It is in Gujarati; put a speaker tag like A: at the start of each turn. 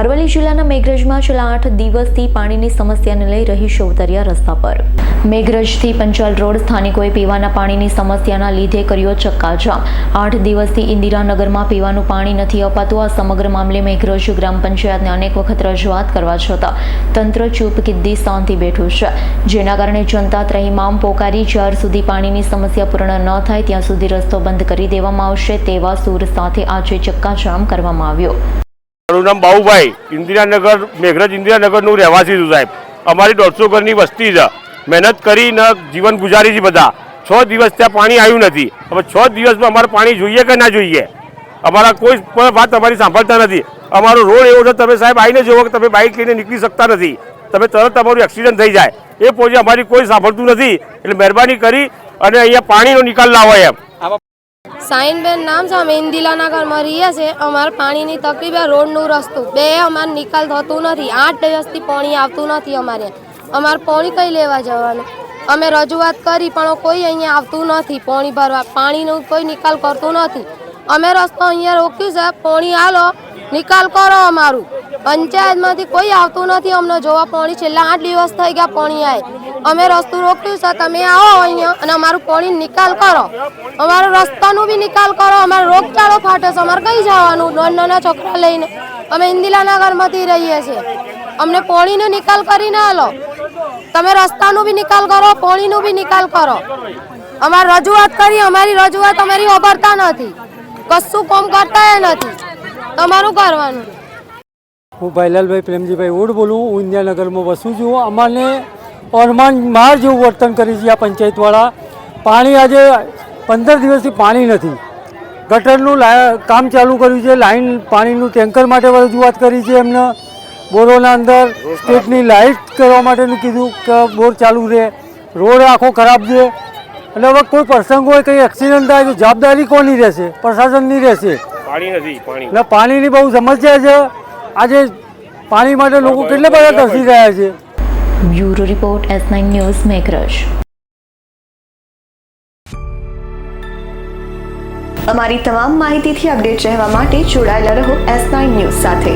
A: અરવલ્લી જિલ્લાના મેઘરજમાં છેલ્લા આઠ દિવસથી પાણીની સમસ્યાને લઈ રહીશો ઉતર્યા રસ્તા પર. મેઘરજથી પંચાલ રોડ સ્થાનિકોએ પીવાના પાણીની સમસ્યાના લીધે કર્યો ચક્કાજામ. આઠ દિવસથી ઇન્દિરાનગરમાં પીવાનું પાણી નથી અપાતું. આ સમગ્ર મામલે મેઘરજ ગ્રામ પંચાયતને અનેક વખત રજૂઆત કરવા છતાં તંત્ર ચૂપ કિદ્દી શાંતિ બેઠું છે. જેના કારણે જનતા ત્રહીમામ પોકારી જ્યાર સુધી પાણીની સમસ્યા પૂર્ણ ન થાય, ત્યાં સુધી રસ્તો બંધ કરી દેવામાં આવશે તેવા સૂર સાથે આજે ચક્કાજામ કરવામાં આવ્યો.
B: મારું નામ બાઉભાઈ. ઇન્દિરાનગર, મેઘરજ ઇન્દિરાનગરનું રહેવાસી છું સાહેબ. અમારી દોઢસો ઘરની વસ્તી છે. મહેનત કરીને જીવન ગુજારી છે બધા. છ દિવસ ત્યાં પાણી આવ્યું નથી. હવે છ દિવસમાં અમારે પાણી જોઈએ કે ના જોઈએ? અમારા કોઈ પણ વાત અમારી સાંભળતા નથી. અમારો રોડ એવો છે, તમે સાહેબ આવીને જુઓ કે તમે બાઇક લઈને નીકળી શકતા નથી. તમે તરત તમારું એક્સિડન્ટ થઈ જાય. એ પોજે અમારી કોઈ સાંભળતું નથી. એટલે મહેરબાની કરી અને અહીંયા પાણીનો નિકાલ લાવો એમ.
C: સાઈનબેન નામ છે, અમે ઇન્દિલાનગરમાં રહીએ છીએ. અમારે પાણીની તકલીફ રોડનું રસ્તું. બે અમારે નિકાલ થતું નથી. આઠ દિવસથી પાણી આવતું નથી અમારે. અમારે પાણી કઈ લેવા જવાનું? અમે રજૂઆત કરી, પણ કોઈ અહીંયા આવતું નથી પાણી ભરવા. પાણીનું કોઈ નિકાલ કરતું નથી. અમે રસ્તો અહીંયા રોક્યું છે. પાણી હાલો, નિકાલ કરો અમારું. પંચાયતમાંથી કોઈ આવતું નથી. અમને જોવા પાણી છેલ્લા આઠ દિવસ થઈ ગયા પાણી આવે અમે રસ્તું રોક્યું છે તમે આવો અહીંયા અને અમારું પાણી નિકાલ કરો. અમારો રસ્તાનું બી નિકાલ કરો. અમારો રોગચાળો ફાટે છે. અમારે કઈ જવાનું? નાના નાના છોકરા લઈને અમે ઇન્દિરાનગરમાંથી રહીએ છીએ. અમને પોણીનો નિકાલ કરીને હાલો તમે રસ્તાનું બી નિકાલ કરો, પોણીનું બી નિકાલ કરો. અમારે રજૂઆત કરી. અમારી રજૂઆત અમારી વાપરતા નથી. કશું કોમ કરતા નથી. તમારું કરવાનું.
D: હું ભાઈલાલભાઈ પ્રેમજીભાઈ ઓડ બોલું. હું ઇન્દિરાનગરમાં વસું છું. અમારે અરમાન માર જેવું વર્તન કરી છે આ પંચાયતવાળા. પાણી આજે પંદર દિવસથી પાણી નથી. ગટરનું કામ ચાલુ કર્યું છે લાઈન પાણીનું ટેન્કર માટે રજૂઆત કરી છે એમને. બોરોના અંદર સ્ટેટની લાઇટ કરવા માટેનું કીધું કે બોર ચાલુ રહે. રોડ આખો ખરાબ છે. એટલે હવે કોઈ પ્રસંગ હોય કંઈ એક્સિડન્ટ થાય તો જવાબદારી કોની રહેશે? પ્રશાસનની રહેશે.
B: પાણી નથી પાણી.
D: એટલે પાણીની બહુ સમસ્યા છે. આજે પાણી માટે લોકો કેટલા બધા તરસી રહ્યા છે?
A: Bureau report S nine news Meghraj અમારી તમામ માહિતીથી અપડેટ રહેવા માટે જોડાયેલા રહો એસ નાઇન ન્યૂઝ સાથે.